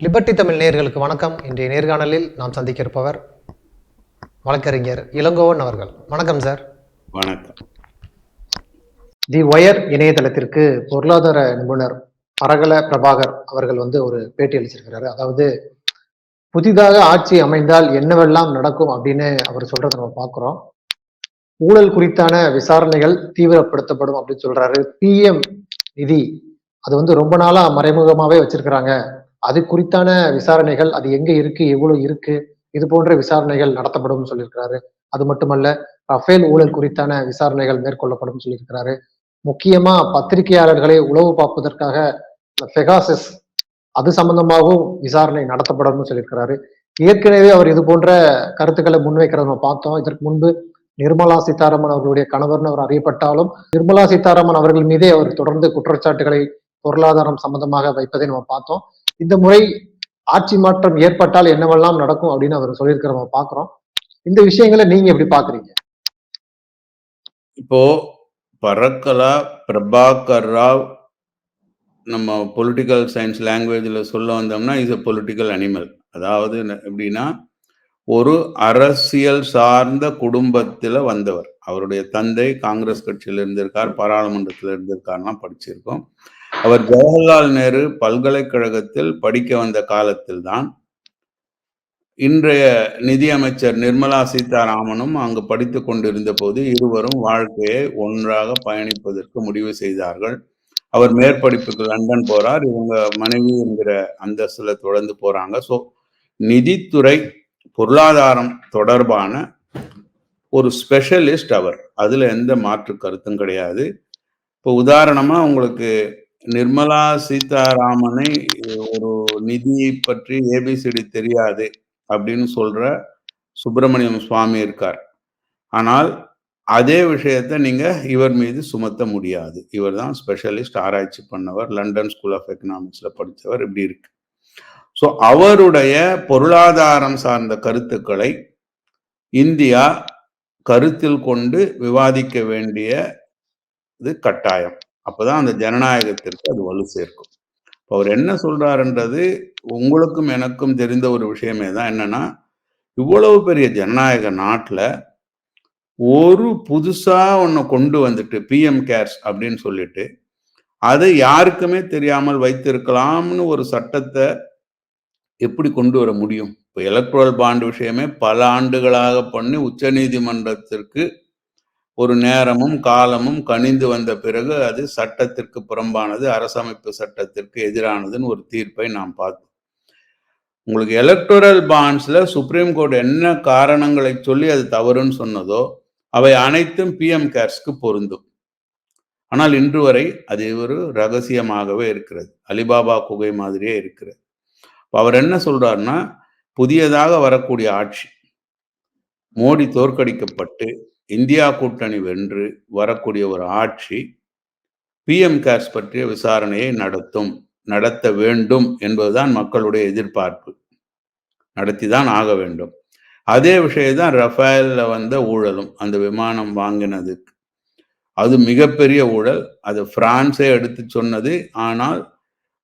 Liberty Tamil நேயர்களுக்கு வணக்கம். இன்றைய நேர்காணலில் நாம் சந்திக்க இருப்பவர் வழக்கறிஞர் இளங்கோவன் அவர்கள். வணக்கம் சார். வணக்கம். தி ஒயர் இணையதளத்திற்கு பொருளாதார நிபுணர் பரகல பிரபாகர் அவர்கள் வந்து ஒரு பேட்டி அளிச்சிருக்கிறாரு. அதாவது புதிதாக ஆட்சி அமைந்தால் என்னவெல்லாம் நடக்கும் அப்படின்னு அவர் சொல்றதை நம்ம பார்க்கிறோம். ஊழல் குறித்தான விசாரணைகள் தீவிரப்படுத்தப்படும் அப்படின்னு சொல்றாரு. பிஎம் நிதி அது வந்து ரொம்ப நாளா மறைமுகமாவே வச்சிருக்கிறாங்க. அது குறித்தான விசாரணைகள் அது எங்க இருக்கு எவ்வளவு இருக்கு இது போன்ற விசாரணைகள் நடத்தப்படும் சொல்லியிருக்கிறாரு. அது மட்டுமல்ல ரஃபேல் ஊழல் குறித்தான விசாரணைகள் மேற்கொள்ளப்படும் சொல்லியிருக்கிறாரு. முக்கியமா பத்திரிகையாளர்களை உளவு பார்ப்பதற்காக பெகாசஸ் அது சம்பந்தமாகவும் விசாரணை நடத்தப்படும் சொல்லியிருக்கிறாரு. ஏற்கனவே அவர் இது போன்ற கருத்துக்களை முன்வைக்கிறத நம்ம பார்த்தோம். இதற்கு முன்பு நிர்மலா சீதாராமன் அவர்களுடைய கணவர்னு அவர் அறியப்பட்டாலும் நிர்மலா சீதாராமன் அவர்கள் மீதே அவர் தொடர்ந்து குற்றச்சாட்டுகளை பொருளாதாரம் சம்பந்தமாக வைப்பதை நம்ம பார்த்தோம். இந்த முறை ஆட்சி மாற்றம் ஏற்பட்டால் என்னவெல்லாம் நடக்கும் அப்படின்னு அவர் சொல்லியிருக்கிற நம்ம பாக்குறோம் இந்த விஷயங்களை நீங்க எப்படி பாக்குறீங்க இப்போ பரக்கலா பிரபாகர் ராவ் நம்ம பொலிட்டிக்கல் சயின்ஸ் லாங்குவேஜில் சொல்ல வந்தோம்னா இஸ் a பொலிட்டிக்கல் அனிமல் அதாவது எப்படின்னா ஒரு அரசியல் சார்ந்த குடும்பத்தில் வந்தவர். அவருடைய தந்தை காங்கிரஸ் கட்சியில் இருந்திருக்கார் பாராளுமன்றத்தில் இருந்திருக்கார்லாம் படிச்சிருக்கோம். அவர் ஜவஹர்லால் நேரு பல்கலைக்கழகத்தில் படிக்க வந்த காலத்தில் தான் இன்றைய நிதியமைச்சர் நிர்மலா சீதாராமனும் அங்கு படித்து கொண்டிருந்த போது இருவரும் வாழ்க்கையை ஒன்றாக பயணிப்பதற்கு முடிவு செய்தார்கள். அவர் மேற்படிப்புக்கு லண்டன் போறார். இவங்க மனைவி என்கிற அந்தஸ்துல தொடர்ந்து போறாங்க. ஸோ நிதித்துறை பொருளாதாரம் தொடர்பான ஒரு ஸ்பெஷலிஸ்ட் அவர். அதுல எந்த மாற்று கருத்தும் கிடையாது. இப்போ உதாரணமா உங்களுக்கு நிர்மலா சீதாராமனை ஒரு நிதியை பற்றி ஏபிசிடி தெரியாது அப்படின்னு சொல்ற சுப்பிரமணியம் சுவாமி இருக்கார். ஆனால் அதே விஷயத்தை நீங்க இவர் மீது சுமத்த முடியாது. இவர் தான் ஸ்பெஷலிஸ்ட் ஆராய்ச்சி பண்ணவர் லண்டன் ஸ்கூல் ஆஃப் எக்கனாமிக்ஸ்ல படித்தவர் இப்படி இருக்கு. ஸோ அவருடைய பொருளாதாரம் சார்ந்த கருத்துக்களை இந்தியா கருத்தில் கொண்டு விவாதிக்க வேண்டிய இது கட்டாயம். அப்போதான் அந்த ஜனநாயகத்திற்கு அது வலு சேர்க்கும். இப்போ அவர் என்ன சொல்றாருன்றது உங்களுக்கும் எனக்கும் தெரிந்த ஒரு விஷயமே தான். என்னன்னா இவ்வளவு பெரிய ஜனநாயக நாட்டில் ஒரு புதுசாக ஒன்று கொண்டு வந்துட்டு பிஎம் கேர்ஸ் அப்படின்னு சொல்லிட்டு அதை யாருக்குமே தெரியாமல் வைத்திருக்கலாம்னு ஒரு சட்டத்தை எப்படி கொண்டு வர முடியும்? இப்போ எலக்ட்ரல் பாண்ட் விஷயமே பல ஆண்டுகளாக பண்ணி உச்சநீதிமன்றத்திற்கு ஒரு நேரமும் காலமும் கனிந்து வந்த பிறகு அது சட்டத்திற்கு புறம்பானது அரசமைப்பு சட்டத்திற்கு எதிரானதுன்னு ஒரு தீர்ப்பை நாம் பார்த்தோம். உங்களுக்கு எலக்டோரல் பாண்ட்ஸில் சுப்ரீம் கோர்ட் என்ன காரணங்களை சொல்லி அது தவறுன்னு சொன்னதோ அவை அனைத்தும் பிஎம் கேர்ஸ்க்கு பொருந்தும். ஆனால் இன்று வரை அது ஒரு ரகசியமாகவே இருக்கிறது. அலிபாபா குகை மாதிரியே இருக்கிறது. அவர் என்ன சொல்றாருன்னா புதியதாக வரக்கூடிய ஆட்சி மோடி தோற்கடிக்கப்பட்டு இந்தியா கூட்டணி வென்று வரக்கூடிய ஒரு ஆட்சி பிஎம் கேர்ஸ் பற்றிய விசாரணையை நடத்தும் நடத்த வேண்டும் என்பதுதான் மக்களுடைய எதிர்பார்ப்பு. நடத்திதான் ஆக வேண்டும். அதே விஷயம்தான் ரஃபேலில் வந்த ஊழலும் அந்த விமானம் வாங்கினதுக்கு. அது மிகப்பெரிய ஊழல். அது பிரான்ஸே எடுத்து சொன்னது. ஆனால்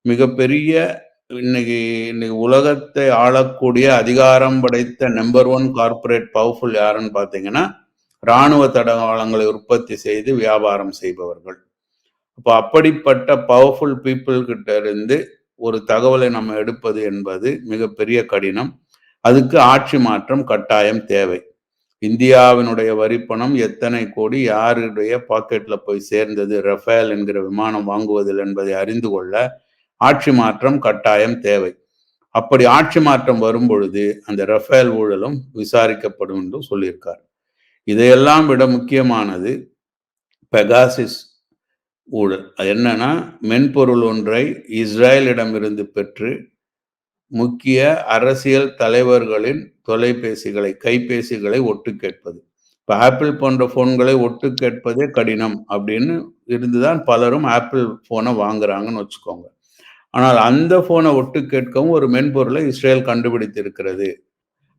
மிகப்பெரிய இன்னைக்கு இன்னைக்கு உலகத்தை ஆளக்கூடிய அதிகாரம் படைத்த நம்பர் ஒன் கார்ப்பரேட் பவர்ஃபுல் யாருன்னு பார்த்தீங்கன்னா இராணுவ தடவாளங்களை உற்பத்தி செய்து வியாபாரம் செய்பவர்கள். அப்போ அப்படிப்பட்ட பவர்ஃபுல் பீப்புள் கிட்ட இருந்து ஒரு தகவலை நம்ம எடுப்பது என்பது மிகப்பெரிய கடினம். அதுக்கு ஆட்சி மாற்றம் கட்டாயம் தேவை. இந்தியாவினுடைய வரிப்பணம் எத்தனை கோடி யாருடைய பாக்கெட்ல போய் சேர்ந்தது ரஃபேல் என்கிற விமானம் வாங்குவதில் என்பதை அறிந்து கொள்ள ஆட்சி மாற்றம் கட்டாயம் தேவை. அப்படி ஆட்சி மாற்றம் வரும் பொழுது அந்த ரஃபேல் ஊழலும் விசாரிக்கப்படும் என்று சொல்லியிருக்கார். இதையெல்லாம் விட முக்கியமானது பெகாசிஸ் ஊழல். அது என்னன்னா மென்பொருள் ஒன்றை இஸ்ரேலிடமிருந்து பெற்று முக்கிய அரசியல் தலைவர்களின் தொலைபேசிகளை கைபேசிகளை ஒட்டு கேட்பது. இப்போ ஆப்பிள் போன்ற ஃபோன்களை ஒட்டு கேட்பதே கடினம் அப்படின்னு இருந்துதான் பலரும் ஆப்பிள் ஃபோனை வாங்குறாங்கன்னு வச்சுக்கோங்க. ஆனால் அந்த ஃபோனை ஒட்டு கேட்கவும் ஒரு மென்பொருளை இஸ்ரேல் கண்டுபிடித்திருக்கிறது.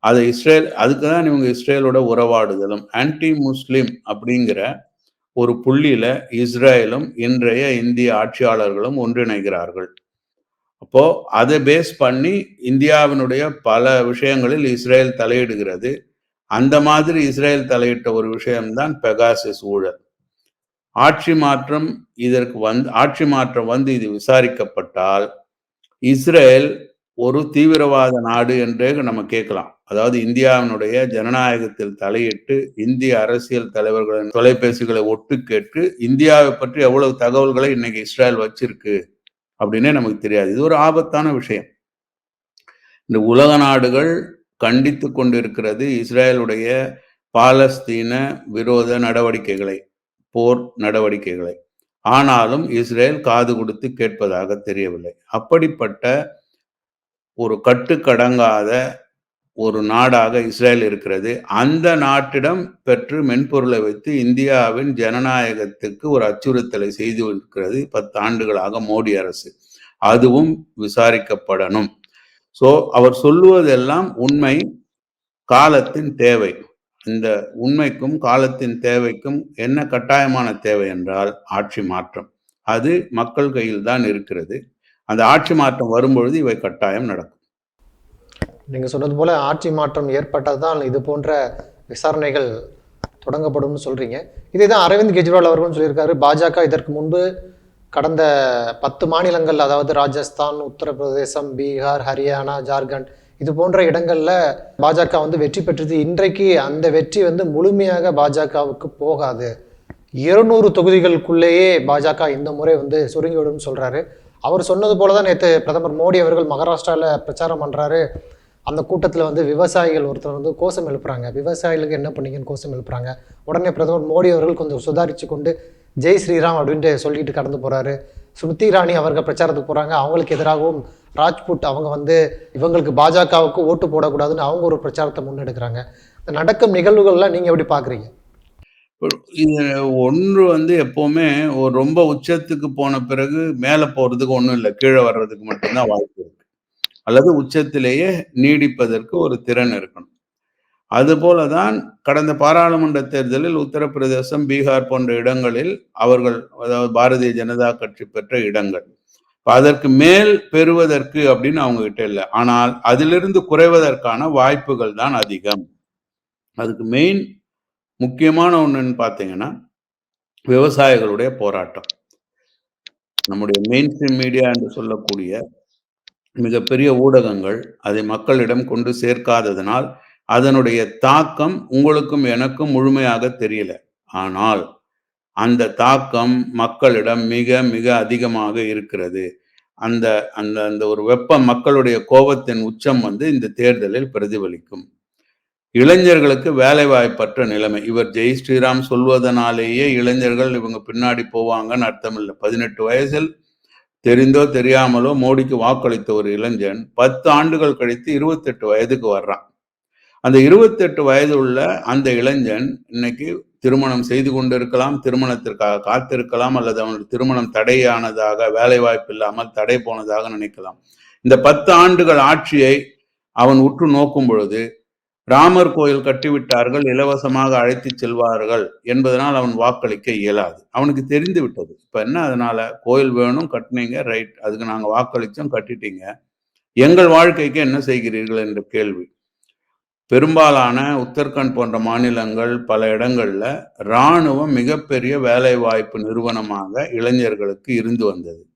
அது இஸ்ரேல் அதுக்கு தான் இவங்க இஸ்ரேலோட உறவாடுதலும். ஆன்டி முஸ்லீம் அப்படிங்கிற ஒரு புள்ளியில இஸ்ரேலும் இன்றைய இந்திய ஆட்சியாளர்களும் ஒன்றிணைகிறார்கள். அப்போ அதை பேஸ் பண்ணி இந்தியாவினுடைய பல விஷயங்களில் இஸ்ரேல் தலையிடுகிறது. அந்த மாதிரி இஸ்ரேல் தலையிட்ட ஒரு விஷயம்தான் பெகாசிஸ் ஊழல். ஆட்சி மாற்றம் இதற்கு வந்து ஆட்சி மாற்றம் வந்து இது விசாரிக்கப்பட்டால் இஸ்ரேல் ஒரு தீவிரவாத நாடு என்றே நம்ம கேட்கலாம். அதாவது இந்தியாவினுடைய ஜனநாயகத்தில் தலையிட்டு இந்திய அரசியல் தலைவர்களின் தொலைபேசிகளை ஒட்டு கேட்டு இந்தியாவை பற்றி எவ்வளவு தகவல்களை இன்னைக்கு இஸ்ரேல் வச்சிருக்கு அப்படின்னே நமக்கு தெரியாது. இது ஒரு ஆபத்தான விஷயம். இந்த உலக நாடுகள் கண்டித்து கொண்டிருக்கிறது இஸ்ரேலுடைய பாலஸ்தீன விரோத நடவடிக்கைகளை போர் நடவடிக்கைகளை. ஆனாலும் இஸ்ரேல் காது கொடுத்து கேட்பதாக தெரியவில்லை. அப்படிப்பட்ட ஒரு கட்டுக்கடங்காத ஒரு நாடாக இஸ்ரேல் இருக்கிறது. அந்த நாட்டிடம் பெற்று மென்பொருளை வைத்து இந்தியாவின் ஜனநாயகத்துக்கு ஒரு அச்சுறுத்தலை செய்து இருக்கிறது பத்து ஆண்டுகளாக மோடி அரசு. அதுவும் விசாரிக்கப்படணும். சோ அவர் சொல்லுவதெல்லாம் உண்மை காலத்தின் தேவை. இந்த உண்மைக்கும் காலத்தின் தேவைக்கும் என்ன கட்டாயமான தேவை என்றால் ஆட்சி மாற்றம். அது மக்கள் கையில் தான் இருக்கிறது. அந்த ஆட்சி மாற்றம் வரும்பொழுது இவை கட்டாயம் நடக்கும். நீங்கள் சொன்னது போல் ஆட்சி மாற்றம் ஏற்பட்டதால் இது போன்ற விசாரணைகள் தொடங்கப்படும்னு சொல்கிறீங்க இதே தான் அரவிந்த் கெஜ்ரிவால் அவர்களும் சொல்லியிருக்காரு. பாஜக இதற்கு முன்பு கடந்த பத்து மாநிலங்கள் அதாவது ராஜஸ்தான் உத்தரப்பிரதேசம் பீகார் ஹரியானா ஜார்க்கண்ட் இது போன்ற இடங்களில் பாஜக வந்து வெற்றி பெற்றது. இன்றைக்கு அந்த வெற்றி வந்து முழுமையாக பாஜகவுக்கு போகாது. இருநூறு தொகுதிகளுக்குள்ளேயே பாஜக இந்த முறை வந்து சுருங்கிவிடும் சொல்கிறாரு அவர் சொன்னது போல தான் நேற்று பிரதமர் மோடி அவர்கள் மகாராஷ்டிராவில் பிரச்சாரம் பண்ணுறாரு அந்த கூட்டத்தில் வந்து விவசாயிகள் ஒருத்தர் வந்து கோஷம் எழுப்புறாங்க. விவசாயிகளுக்கு என்ன பண்ணீங்கன்னு கோஷம் எழுப்புறாங்க. உடனே பிரதமர் மோடி அவர்கள் கொஞ்சம் சுதாரித்து கொண்டு ஜெய் ஸ்ரீராம் அப்படின்ட்டு சொல்லிட்டு கடந்து போகிறாரு ஸ்மிருதி இராணி அவர்கள் பிரச்சாரத்துக்கு போகிறாங்க அவங்களுக்கு எதிராகவும் ராஜ்புட் அவங்க வந்து இவங்களுக்கு பாஜகவுக்கு ஓட்டு போடக்கூடாதுன்னு அவங்க ஒரு பிரச்சாரத்தை முன்னெடுக்கிறாங்க. இந்த நடக்கும் நிகழ்வுகள்லாம் நீங்கள் எப்படி பார்க்குறீங்க இது ஒன்று வந்து எப்போவுமே ஒரு ரொம்ப உச்சத்துக்கு போன பிறகு மேலே போகிறதுக்கு ஒன்றும் இல்லை. கீழே வர்றதுக்கு மட்டும்தான் வாய்ப்பு இருக்கு. அல்லது உச்சத்திலேயே நீடிப்பதற்கு ஒரு திறன் இருக்கணும். அதுபோலதான் கடந்த பாராளுமன்ற தேர்தலில் உத்தரப்பிரதேசம் பீகார் போன்ற இடங்களில் அவர்கள் அதாவது பாரதிய ஜனதா கட்சி பெற்ற இடங்கள். அதற்கு மேல் பெறுவதற்கு அப்படின்னு அவங்க கிட்ட இல்லை. ஆனால் அதிலிருந்து குறைவதற்கான வாய்ப்புகள் தான் அதிகம். அதுக்கு மெயின் முக்கியமான ஒன்றுன்னு பார்த்தீங்கன்னா விவசாயிகளுடைய போராட்டம். நம்முடைய மெயின் ஸ்ட்ரீம் மீடியா என்று சொல்லக்கூடிய மிகப்பெரிய ஊடகங்கள் அதை மக்களிடம் கொண்டு சேர்க்காததனால் அதனுடைய தாக்கம் உங்களுக்கும் எனக்கும் முழுமையாக தெரியல. ஆனால் அந்த தாக்கம் மக்களிடம் மிக மிக அதிகமாக இருக்கிறது. அந்த அந்த அந்த ஒரு வெப்பம் மக்களுடைய கோபத்தின் உச்சம் வந்து இந்த தேர்தலில் பிரதிபலிக்கும். இளைஞர்களுக்கு வேலை வாய்ப்பற்ற நிலைமை. இவர் ஜெய் ஸ்ரீராம் சொல்வதனாலேயே இளைஞர்கள் இவங்க பின்னாடி போவாங்கன்னு அர்த்தம் இல்லை. பதினெட்டு வயசில் தெரிந்தோ தெரியாமலோ மோடிக்கு வாக்களித்த ஒரு இளைஞன் பத்து ஆண்டுகள் கழித்து இருபத்தெட்டு வயதுக்கு வர்றான். அந்த இருபத்தெட்டு வயது உள்ள அந்த இளைஞன் இன்னைக்கு திருமணம் செய்து கொண்டிருக்கலாம் திருமணத்திற்காக காத்திருக்கலாம் அல்லது அவனுக்கு திருமணம் தடையானதாக வேலை வாய்ப்பு இல்லாமல் தடை போனதாக நினைக்கலாம். இந்த பத்து ஆண்டுகள் ஆட்சியை அவன் உற்று நோக்கும் பொழுது ராமர் கோயில் கட்டிவிட்டார்கள் இலவசமாக அழைத்து செல்வார்கள் என்பதனால் அவன் வாக்களிக்க இயலாது. அவனுக்கு தெரிந்து விட்டது. இப்ப என்ன அதனால? கோயில் வேணும் கட்டினீங்க ரைட் அதுக்கு நாங்கள் வாக்களிச்சோம் கட்டிட்டீங்க. எங்கள் வாழ்க்கைக்கு என்ன செய்கிறீர்கள் என்ற கேள்வி. பெரும்பாலான உத்தரகண்ட் போன்ற மாநிலங்கள் பல இடங்கள்ல இராணுவம் மிகப்பெரிய வேலை வாய்ப்பு நிறுவனமாக இளைஞர்களுக்கு இருந்து வந்தது.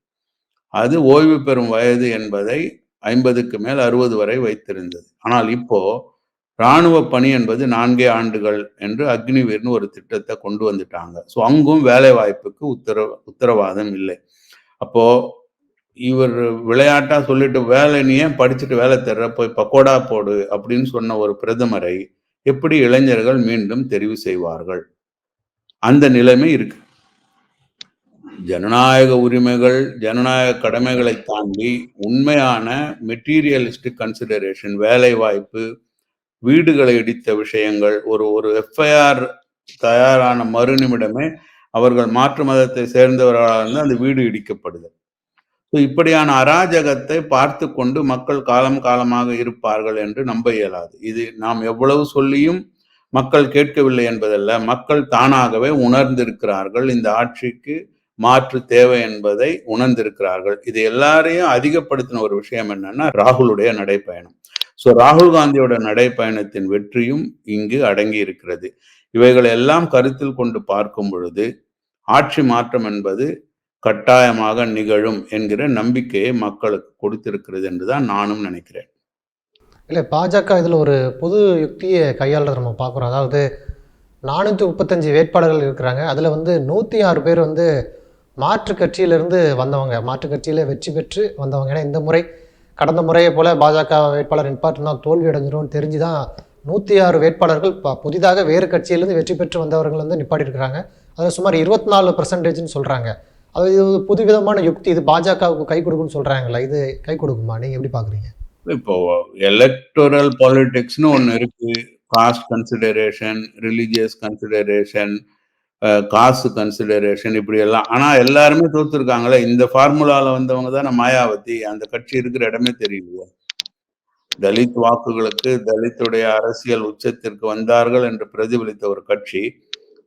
அது ஓய்வு பெறும் வயது என்பதை ஐம்பதுக்கு மேல் அறுபது வரை வைத்திருந்தது. ஆனால் இப்போ இராணுவ பணி என்பது நான்கே ஆண்டுகள் என்று அக்னிவீர்னு ஒரு திட்டத்தை கொண்டு வந்துட்டாங்க. ஸோ அங்கும் வேலை வாய்ப்புக்கு உத்தர உத்தரவாதம் இல்லை. அப்போ இவர் விளையாட்டா சொல்லிட்டு வேலை நீ ஏன் படிச்சுட்டு வேலை தர்ற போய் பக்கோடா போடு அப்படின்னு சொன்ன ஒரு பிரதமரை எப்படி இளைஞர்கள் மீண்டும் தெரிவு செய்வார்கள்? அந்த நிலைமை இருக்கு. ஜனநாயக உரிமைகள் ஜனநாயக கடமைகளை தாண்டி உண்மையான மெட்டீரியலிஸ்டிக் கன்சிடரேஷன் வேலை வாய்ப்பு வீடுகளை இடித்த விஷயங்கள் ஒரு ஒரு எஃப்ஐஆர் தயாரான மறுநிமிடமே அவர்கள் மாற்று மதத்தை சேர்ந்தவர்களாக இருந்து அந்த வீடு இடிக்கப்படுது. ஸோ இப்படியான அராஜகத்தை பார்த்து கொண்டு மக்கள் காலம் காலமாக இருப்பார்கள் என்று நம்ப இயலாது. இது நாம் எவ்வளவு சொல்லியும் மக்கள் கேட்கவில்லை என்பதல்ல. மக்கள் தானாகவே உணர்ந்திருக்கிறார்கள் இந்த ஆட்சிக்கு மாற்று தேவை என்பதை உணர்ந்திருக்கிறார்கள். இது எல்லாரையும் அதிகப்படுத்தின ஒரு விஷயம் என்னன்னா ராகுலுடைய நடைப்பயணம். ஸோ ராகுல் காந்தியோட நடைப்பயணத்தின் வெற்றியும் இங்கு அடங்கி இருக்கிறது இவைகளை எல்லாம் கருத்தில் கொண்டு பார்க்கும் பொழுது ஆட்சி மாற்றம் என்பது கட்டாயமாக நிகழும் என்கிற நம்பிக்கையை மக்களுக்கு கொடுத்திருக்கிறது என்றுதான் நானும் நினைக்கிறேன். இல்லை பாஜக இதில் ஒரு புது யுக்தியை கையாளுறத நம்ம பார்க்குறோம். அதாவது நானூற்றி முப்பத்தஞ்சு வேட்பாளர்கள் இருக்கிறாங்க. அதில் வந்து நூற்றி ஆறு பேர் வந்து மாற்று கட்சியிலிருந்து வந்தவங்க. மாற்று கட்சியில் வெற்றி பெற்று வந்தவங்க. ஏன்னா இந்த முறை கடந்த முறையை போல பாஜக வேட்பாளர் நிப்பாட்டினா தோல்வி அடைஞ்சிரும்னு தெரிஞ்சு தான் நூற்றி ஆறு வேட்பாளர்கள் இப்போ புதிதாக வேறு கட்சியிலேருந்து வெற்றி பெற்று வந்தவர்கள் வந்து நிப்பாட்டிருக்கிறாங்க அதில் சுமார் இருபத்தி நாலு பர்சன்டேஜ்னு சொல்கிறாங்க அது இது புதுவிதமான யுக்தி இது பாஜகவுக்கு கை கொடுக்குன்னு சொல்கிறாங்களா இது கை கொடுக்குமா? நீங்கள் எப்படி பார்க்குறீங்க இப்போ எலக்டோரல் பாலிடிக்ஸ்னு ஒன்று இருக்கு. காஸ்ட் கன்சிடரேஷன் ரிலீஜியஸ் கன்சிடரேஷன் காசு கன்சிடரேஷன் இப்படி எல்லாம் ஆனா எல்லாருமே தோத்துருக்காங்களே. இந்த ஃபார்முலால வந்தவங்க தானே மாயாவதி. அந்த கட்சி இருக்கிற இடமே தெரியலையே. தலித் வாக்குகளுக்கு தலித்துடைய அரசியல் உச்சத்திற்கு வந்தார்கள் என்று பிரதிபலித்த ஒரு கட்சி.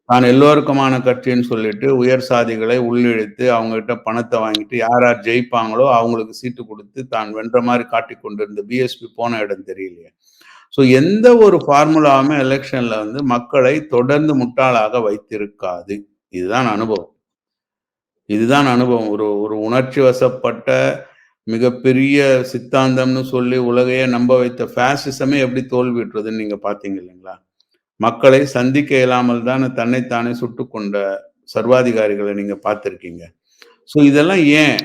தான் எல்லோருக்குமான கட்சின்னு சொல்லிட்டு உயர் சாதிகளை உள்ளிழுத்து அவங்ககிட்ட பணத்தை வாங்கிட்டு யார் யார் ஜெயிப்பாங்களோ அவங்களுக்கு சீட்டு கொடுத்து தான் வென்ற மாதிரி காட்டி கொண்டிருந்த பிஎஸ்பி போன இடம் தெரியலையே. ஸோ எந்த ஒரு ஃபார்முலாவுமே எலெக்ஷன்ல வந்து மக்களை தொடர்ந்து முட்டாளாக வைத்திருக்காது. இதுதான் அனுபவம். இதுதான் அனுபவம். ஒரு ஒரு உணர்ச்சி வசப்பட்ட மிகப்பெரிய சித்தாந்தம்னு சொல்லி உலகையே நம்ப வைத்த ஃபேசிசமே எப்படி தோல்விட்டுறதுன்னு நீங்க பாத்தீங்க இல்லைங்களா? மக்களை சந்திக்க இயலாமல் தான் தன்னைத்தானே சுட்டு கொண்ட சர்வாதிகாரிகளை நீங்க பார்த்துருக்கீங்க. ஸோ இதெல்லாம் ஏன்?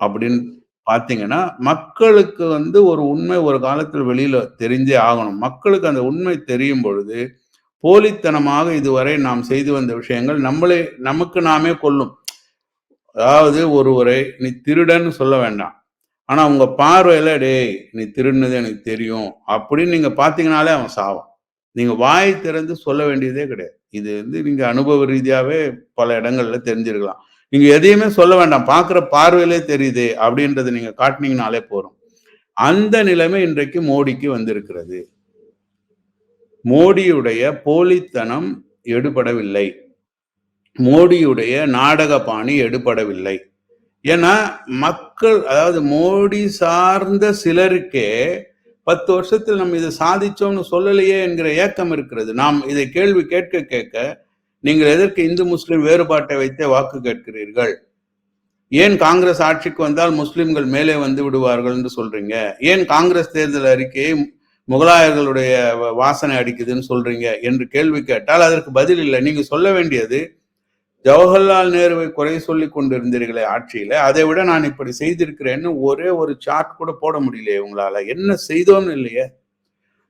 அப்படின்னு பார்த்தீங்கன்னா மக்களுக்கு வந்து ஒரு உண்மை ஒரு காலத்தில் வெளியில தெரிஞ்சே ஆகணும். மக்களுக்கு அந்த உண்மை தெரியும் பொழுது போலித்தனமாக இதுவரை நாம் செய்து வந்த விஷயங்கள் நம்மளே நமக்கு நாமே கொள்ளும் அதாவது ஒருவரை நீ திருடன்னு சொல்ல வேண்டாம். ஆனா உங்க பார்வையில டேய் நீ திருடுனது எனக்கு தெரியும். அப்படின்னு நீங்க பாத்தீங்கனாலே அவன் சாவான். நீங்க வாய் திறந்து சொல்ல வேண்டியதே கிடையாது. இது வந்து நீங்க அனுபவ ரீதியாவே பல இடங்கள்ல தெரிஞ்சிருக்கலாம். நீங்க எதையுமே சொல்ல வேண்டாம். பாக்குற பார்வையிலே தெரியுது அப்படின்றத நீங்க காட்டினீங்கனாலே போறோம் அந்த நிலைமை இன்றைக்கு மோடிக்கு வந்திருக்கிறது. மோடியுடைய போலித்தனம் எடுபடவில்லை. மோடியுடைய நாடக பாணி எடுபடவில்லை. ஏன்னா மக்கள் அதாவது மோடி சார்ந்த சிலருக்கே பத்து வருஷத்தில் நம்ம இதை சாதிச்சோம்னு சொல்லலையே என்கிற ஏக்கம் இருக்கிறது. நாம் இதை கேள்வி கேட்க கேட்க நீங்கள் எதற்கு இந்து முஸ்லிம் வேறுபாட்டை வைத்தே வாக்கு கேட்கிறீர்கள்? ஏன் காங்கிரஸ் ஆட்சிக்கு வந்தால் முஸ்லிம்கள் மேலே வந்து விடுவார்கள் என்று சொல்றீங்க? ஏன் காங்கிரஸ் தேர்தல் அறிக்கையை முகலாயர்களுடைய வாசனை அடிக்குதுன்னு சொல்றீங்க என்று கேள்வி கேட்டால் அதற்கு பதில் இல்லை. நீங்க சொல்ல வேண்டியது ஜவஹர்லால் நேருவை குறை சொல்லி கொண்டிருந்தீர்களே ஆட்சியில அதை விட நான் இப்படி செய்திருக்கிறேன்னு ஒரே ஒரு சார்ட் கூட போட முடியலையே உங்களால. என்ன செய்தோம்னு இல்லையே?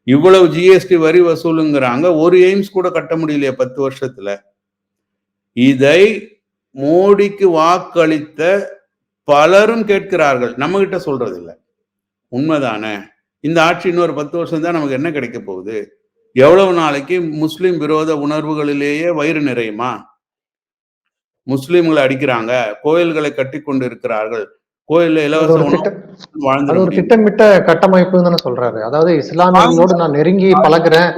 இவ்வளவு ஜிஎஸ்டி வரி வசூலுங்கிறாங்க. ஒரு எய்ம்ஸ் கூட கட்ட முடியலையே பத்து வருஷத்துல. இதை மோடிக்கு வாக்களித்த பலரும் கேட்கிறார்கள். நம்ம கிட்ட சொல்றது இல்லை உண்மைதானே? இந்த ஆட்சி இன்னொரு பத்து வருஷம் தான் நமக்கு என்ன கிடைக்க போகுது? எவ்வளவு நாளைக்கு முஸ்லிம் விரோத உணர்வுகளிலேயே வயிறு நிறையுமா? முஸ்லிம்களை அடிக்கிறாங்க. கோயில்களை கட்டி கொண்டு இருக்கிறார்கள் கோயில்ல இலவச அது ஒரு. திட்டமிட்ட கட்டமைப்புன்னு தானே சொல்றாரு. அதாவது இஸ்லாமியர்களோடு நான் நெருங்கி பழகுறேன்.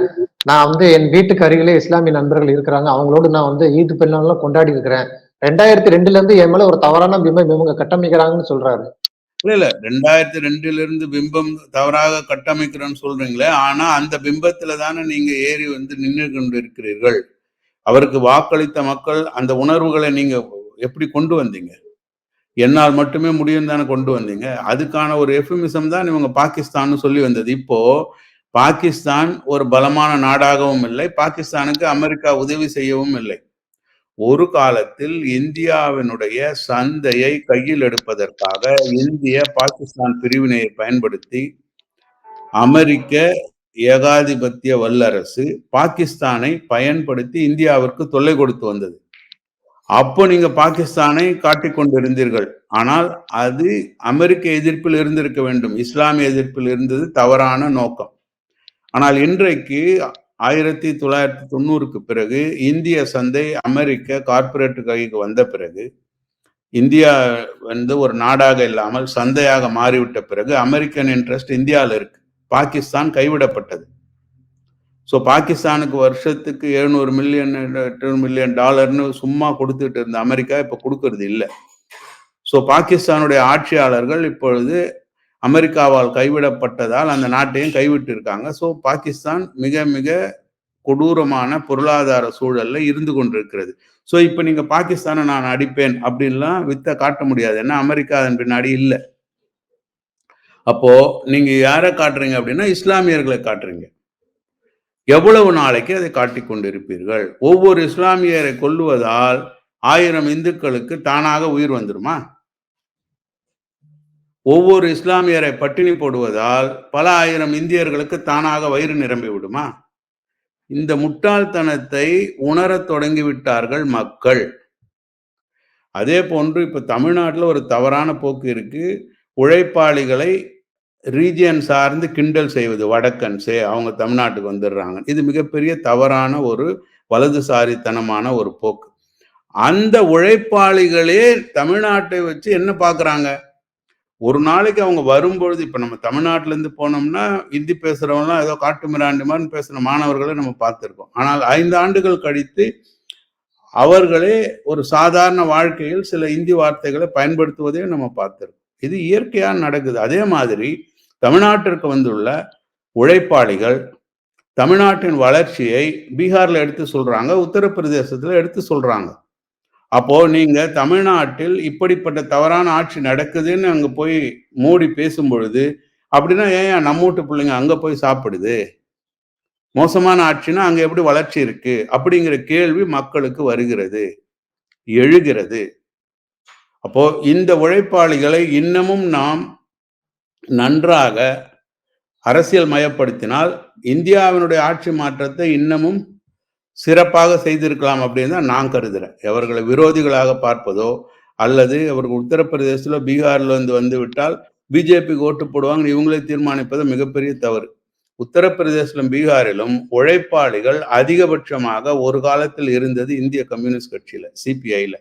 நான் வந்து என் வீட்டுக்கு அருகிலே இஸ்லாமிய நண்பர்கள் இருக்கிறாங்க. அவங்களோடு நான் வந்து ஈது பெருநாள்லாம் கொண்டாடி இருக்கிறேன். ரெண்டாயிரத்தி ரெண்டுல இருந்து என் மேல ஒரு தவறான பிம்பம் இவங்க கட்டமைக்கிறாங்கன்னு சொல்றாரு. இல்ல இல்ல. ரெண்டாயிரத்தி ரெண்டுல இருந்து பிம்பம் தவறாக கட்டமைக்கிறோன்னு சொல்றீங்களே. ஆனா அந்த பிம்பத்துல தானே நீங்க ஏறி வந்து நின்று கொண்டு இருக்கிறீர்கள். அவருக்கு வாக்களித்த மக்கள் அந்த உணர்வுகளை நீங்க எப்படி கொண்டு வந்தீங்க? என்னால் மட்டுமே முடியும் தானே கொண்டு வந்தீங்க. அதுக்கான ஒரு எஃபிமிசம் தான் இவங்க பாகிஸ்தான் சொல்லி வந்தது. இப்போ பாகிஸ்தான் ஒரு பலமான நாடாகவும் இல்லை. பாகிஸ்தானுக்கு அமெரிக்கா உதவி செய்யவும் இல்லை. ஒரு காலத்தில் இந்தியாவினுடைய சந்தையை கையில் எடுப்பதற்காக இந்திய பாகிஸ்தான் பிரிவினையை பயன்படுத்தி அமெரிக்க ஏகாதிபத்திய வல்லரசு பாகிஸ்தானை பயன்படுத்தி இந்தியாவிற்கு தொல்லை கொடுத்து வந்தது. அப்போ நீங்க பாகிஸ்தானை காட்டிக்கொண்டிருந்தீர்கள். ஆனால் அது அமெரிக்க எதிர்ப்பில் இருந்திருக்க வேண்டும். இஸ்லாமிய எதிர்ப்பில் இருந்தது தவறான நோக்கம். ஆனால் இன்றைக்கு ஆயிரத்தி தொள்ளாயிரத்தி தொண்ணூறுக்கு பிறகு இந்திய சந்தை அமெரிக்க கார்பரேட் கைக்கு வந்த பிறகு இந்தியா வந்து ஒரு நாடாக இல்லாமல் சந்தையாக மாறிவிட்ட பிறகு அமெரிக்கன் இன்ட்ரெஸ்ட் இந்தியாவில் இருக்கு. பாகிஸ்தான் கைவிடப்பட்டது. ஸோ பாகிஸ்தானுக்கு வருஷத்துக்கு எழுநூறு மில்லியன் எட்டு மில்லியன் டாலர்னு சும்மா கொடுத்துட்டு இருந்த அமெரிக்கா இப்போ கொடுக்கறது இல்லை. ஸோ பாகிஸ்தானுடைய ஆட்சியாளர்கள் இப்பொழுது அமெரிக்காவால் கைவிடப்பட்டதால் அந்த நாட்டையும் கைவிட்டு இருக்காங்க. ஸோ பாகிஸ்தான் மிக மிக கொடூரமான பொருளாதார சூழல்ல இருந்து கொண்டிருக்கிறது. ஸோ இப்போ நீங்க பாகிஸ்தானை நான் அடிப்பேன் அப்படின்லாம் வித்த காட்ட முடியாது. ஏன்னா அமெரிக்கா அதன் பின்னாடி இல்லை. அப்போ நீங்க யாரை காட்டுறீங்க அப்படின்னா இஸ்லாமியர்களை காட்டுறீங்க. எவ்வளவு நாளைக்கு அதை காட்டிக் கொண்டிருப்பீர்கள்? ஒவ்வொரு இஸ்லாமியரை கொல்லுவதால் ஆயிரம் இந்துக்களுக்கு தானாக உயிர் வந்துருமா? ஒவ்வொரு இஸ்லாமியரை பட்டினி போடுவதால் பல ஆயிரம் இந்தியர்களுக்கு தானாக வயிறு நிரம்பி விடுமா? இந்த முட்டாள்தனத்தை உணரத் தொடங்கிவிட்டார்கள் மக்கள். அதே போன்று இப்ப தமிழ்நாட்டில் ஒரு தவறான போக்கு இருக்கு. உழைப்பாளிகளை ரீஜியன் சார்ந்து கிண்டல் செய்வது வடக்கன்ஸே அவங்க தமிழ்நாட்டுக்கு வந்துடுறாங்க. இது மிகப்பெரிய தவறான ஒரு வலதுசாரித்தனமான ஒரு போக்கு. அந்த உழைப்பாளிகளே தமிழ்நாட்டை வச்சு என்ன பார்க்குறாங்க? ஒரு நாளைக்கு அவங்க வரும்பொழுது இப்போ நம்ம தமிழ்நாட்டிலேருந்து போனோம்னா ஹிந்தி பேசுகிறவங்களாம் ஏதோ காட்டு மிராண்டி மாதிரி பேசுகிற மாணவர்களை நம்ம பார்த்துருக்கோம். ஆனால் ஐந்து ஆண்டுகள் கழித்து அவர்களே ஒரு சாதாரண வாழ்க்கையில் சில இந்தி வார்த்தைகளை பயன்படுத்துவதையும் நம்ம பார்த்துருக்கோம். இது இயற்கையாக நடக்குது. அதே மாதிரி தமிழ்நாட்டிற்கு வந்துள்ள உழைப்பாளிகள் தமிழ்நாட்டின் வளர்ச்சியை பீகார்ல எடுத்து சொல்றாங்க உத்தரப்பிரதேசத்துல எடுத்து சொல்றாங்க. அப்போ நீங்க தமிழ்நாட்டில் இப்படிப்பட்ட தவறான ஆட்சி நடக்குதுன்னு அங்க போய் மோடி பேசும் பொழுது அப்படின்னா ஏன் நம்ம வீட்டு பிள்ளைங்க அங்க போய் சாப்பிடுது? மோசமான ஆட்சினா அங்க எப்படி வளர்ச்சி இருக்கு? அப்படிங்கிற கேள்வி மக்களுக்கு வருகிறது எழுகிறது. அப்போ இந்த உழைப்பாளிகளை இன்னமும் நாம் நன்றாக அரசியல் மயப்படுத்தினால் இந்தியாவினுடைய ஆட்சி மாற்றத்தை இன்னமும் சிறப்பாக செய்திருக்கலாம் அப்படின்னு தான் நான் கருதுகிறேன் அவர்களை விரோதிகளாக பார்ப்பதோ அல்லது அவர்கள் உத்தரப்பிரதேசத்தில் பீகாரில் வந்து வந்து விட்டால் பிஜேபிக்கு ஓட்டு போடுவாங்க இவங்களே தீர்மானிப்பது மிகப்பெரிய தவறு. உத்தரப்பிரதேசிலும் பீகாரிலும் உழைப்பாளிகள் அதிகபட்சமாக ஒரு காலத்தில் இருந்தது இந்திய கம்யூனிஸ்ட் கட்சியில் சிபிஐயில்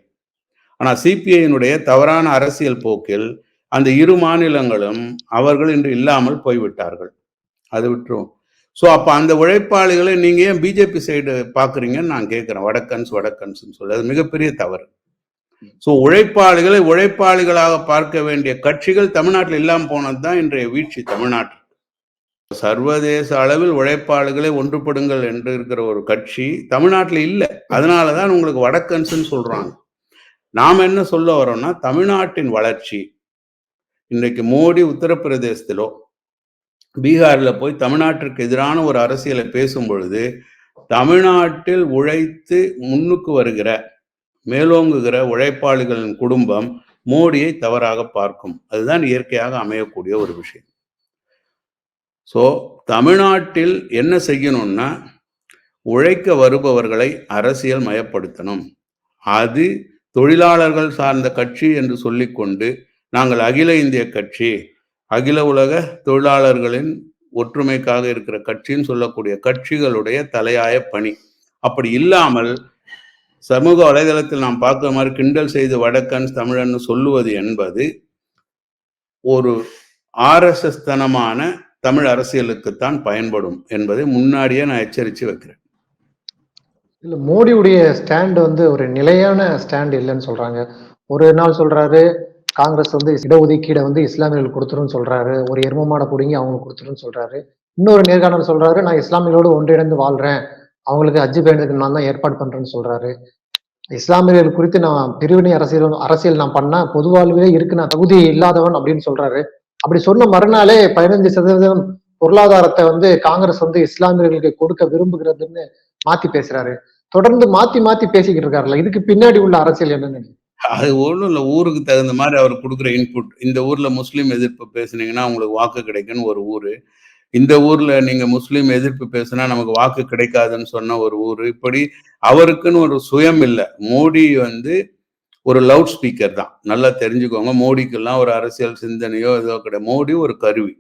ஆனால் சிபிஐயினுடைய தவறான அரசியல் போக்கில் அந்த இரு மாநிலங்களும் அவர்கள் இன்று இல்லாமல் போய்விட்டார்கள். அது விட்டுரும். ஸோ அப்போ அந்த உழைப்பாளிகளை நீங்கள் ஏன் பிஜேபி சைடு பார்க்குறீங்கன்னு நான் கேட்குறேன் வடக்கன்ஸ் வடக்கன்ஸ்னு சொல்லி. அது மிகப்பெரிய தவறு. ஸோ உழைப்பாளிகளை உழைப்பாளிகளாக பார்க்க வேண்டிய கட்சிகள் தமிழ்நாட்டில் இல்லாமல் போனது தான் இன்றைய வீழ்ச்சி தமிழ்நாட்டில். சர்வதேச அளவில் உழைப்பாளிகளை ஒன்றுபடுங்கள் என்று இருக்கிற ஒரு கட்சி தமிழ்நாட்டில் இல்லை. அதனால தான் உங்களுக்கு வடக்கன்ஸ்ன்னு சொல்கிறாங்க நாம் என்ன சொல்ல வரோம்னா தமிழ்நாட்டின் வளர்ச்சி இன்றைக்கு மோடி உத்தரப்பிரதேசத்திலோ பீகாரில் போய் தமிழ்நாட்டிற்கு எதிரான ஒரு அரசியலை பேசும் பொழுது தமிழ்நாட்டில் உழைத்து முன்னுக்கு வருகிற மேலோங்குகிற உழைப்பாளிகளின் குடும்பம் மோடியை தவறாக பார்க்கும். அதுதான் இயற்கையாக அமையக்கூடிய ஒரு விஷயம். ஸோ தமிழ்நாட்டில் என்ன செய்யணும்னா உழைக்க வருபவர்களை அரசியல் மயப்படுத்தணும். அது தொழிலாளர்கள் சார்ந்த கட்சி என்று சொல்லிக்கொண்டு நாங்கள் அகில இந்திய கட்சி அகில உலக தொழிலாளர்களின் ஒற்றுமைக்காக இருக்கிற கட்சின்னு சொல்லக்கூடிய கட்சிகளுடைய தலையாய பணி. அப்படி இல்லாமல் சமூக வலைதளத்தில் நாம் பார்க்குற மாதிரி கிண்டல் செய்து வடக்கன் தமிழன் சொல்லுவது என்பது ஒரு ஆர்எஸ்எஸ் தனமான தமிழ் அரசியலுக்குத்தான் பயன்படும் என்பதை முன்னாடியே நான் எச்சரித்து வைக்கிறேன். இல்லை மோடியுடைய ஸ்டாண்ட் வந்து ஒரு நிலையான ஸ்டாண்ட் இல்லைன்னு சொல்றாங்க. ஒரு நாள் சொல்றாரு காங்கிரஸ் வந்து இடஒதுக்கீடை வந்து இஸ்லாமியர்கள் கொடுத்துருன்னு சொல்றாரு. ஒரு எருமமான மாடை பிடுங்கி அவங்களுக்கு கொடுத்துருன்னு சொல்றாரு. இன்னொரு நேர்காணல் சொல்றாரு நான் இஸ்லாமியர்களோடு ஒன்றிணைந்து வாழ்றேன். அவங்களுக்கு அஜி பயணத்துக்கு நான் தான் ஏற்பாடு பண்றேன்னு சொல்றாரு. இஸ்லாமியர்கள் குறித்து நான் பிரிவினை அரசியல் அரசியல் நான் பண்ணா பொது வாழ்விலே இருக்கு. நான் தகுதி இல்லாதவன் அப்படின்னு சொல்றாரு. அப்படி சொன்ன மறுநாளே பதினஞ்சு சதவீதம் பொருளாதாரத்தை வந்து காங்கிரஸ் வந்து இஸ்லாமியர்களுக்கு கொடுக்க விரும்புகிறதுன்னு மாத்தி பேசுறாரு. தொடர்ந்து மாத்தி மாத்தி பேசிக்கிட்டு இருக்காருல்ல. இதுக்கு பின்னாடி உள்ள அரசியல் என்னன்னு அது ஒன்றும் இல்லை ஊருக்கு தகுந்த மாதிரி அவர் கொடுக்குற இன்புட் இந்த ஊரில் முஸ்லீம் எதிர்ப்பு பேசுனீங்கன்னா உங்களுக்கு வாக்கு கிடைக்குன்னு ஒரு ஊர். இந்த ஊரில் நீங்கள் முஸ்லீம் எதிர்ப்பு பேசுனா நமக்கு வாக்கு கிடைக்காதுன்னு சொன்ன ஒரு ஊர். இப்படி அவருக்குன்னு ஒரு சுயம் இல்லை. மோடி வந்து ஒரு லவுட் ஸ்பீக்கர் தான். நல்லா தெரிஞ்சுக்கோங்க. மோடிக்கெல்லாம் ஒரு அரசியல் சிந்தனையோ ஏதோ கிடையாது. மோடி ஒரு கருவி.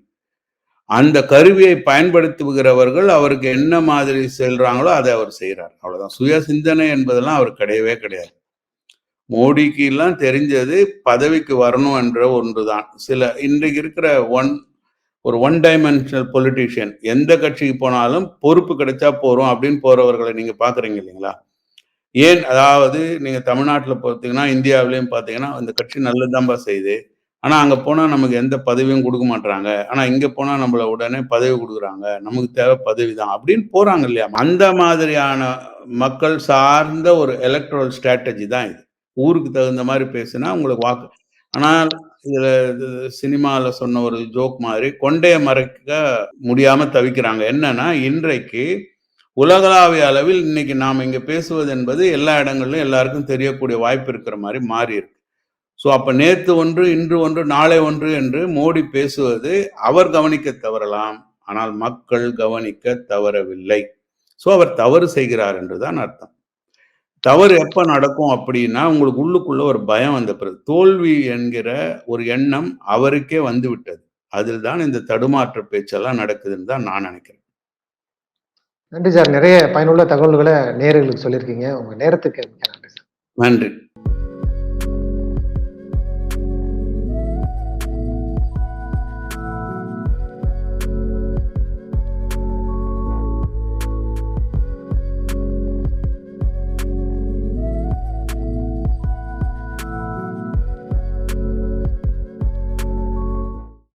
அந்த கருவியை பயன்படுத்துகிறவர்கள் அவருக்கு என்ன மாதிரி செல்றாங்களோ அதை அவர் செய்கிறார் அவ்வளோதான் சுய சிந்தனை என்பதெல்லாம் அவர் கிடையவே கிடையாது. மோடிக்கு எல்லாம் தெரிஞ்சது பதவிக்கு வரணும் என்ற ஒன்று தான் சில இன்றைக்கு இருக்கிற ஒன் ஒரு ஒன் டைமென்ஷனல் பொலிட்டீஷியன் எந்த கட்சிக்கு போனாலும் பொறுப்பு கிடைச்சா போறோம் அப்படின்னு போறவர்களை நீங்க பாக்குறீங்க இல்லைங்களா? ஏன் அதாவது நீங்க தமிழ்நாட்டில் பார்த்தீங்கன்னா இந்தியாவிலையும் பார்த்தீங்கன்னா அந்த கட்சி நல்லதுதான்பா செய்யுது. ஆனா அங்க போனா நமக்கு எந்த பதவியும் கொடுக்க மாட்டாங்க ஆனா இங்க போனா நம்மள உடனே பதவி கொடுக்குறாங்க. நமக்கு தேவை பதவி தான் அப்படின்னு போறாங்க இல்லையா? அந்த மாதிரியான மக்கள் சார்ந்த ஒரு எலக்ட்ரல் ஸ்ட்ராட்டஜி தான் இது. ஊருக்கு தகுந்த மாதிரி பேசினா உங்களுக்கு வாக்கு. ஆனால் இதுல சினிமாவில் சொன்ன ஒரு ஜோக் மாதிரி கொண்டைய மறைக்க முடியாம தவிக்கிறாங்க. என்னன்னா இன்றைக்கு உலகளாவிய அளவில் இன்னைக்கு நாம் இங்க பேசுவது என்பது எல்லா இடங்களிலும் எல்லாருக்கும் தெரியக்கூடிய வாய்ப்பு இருக்கிற மாதிரி மாறி இருக்கு. ஸோ அப்ப நேத்து ஒன்று இன்று ஒன்று நாளை ஒன்று என்று மோடி பேசுவது அவர் கவனிக்க தவறலாம். ஆனால் மக்கள் கவனிக்க தவறவில்லை. ஸோ அவர் தவறு செய்கிறார் என்றுதான் அர்த்தம். தவறு எப்ப நடக்கும் அப்படின்னா உங்களுக்கு உள்ளுக்குள்ள ஒரு பயம் வந்த பிறகு. தோல்வி என்கிற ஒரு எண்ணம் அவருக்கே வந்து விட்டது. அதில் தான் இந்த தடுமாற்ற பேச்செல்லாம் நடக்குதுன்னு தான் நான் நினைக்கிறேன். நன்றி சார். நிறைய பயனுள்ள தகவல்களை நேயர்களுக்கு சொல்லியிருக்கீங்க. உங்க நேரத்துக்கு நன்றி சார். நன்றி.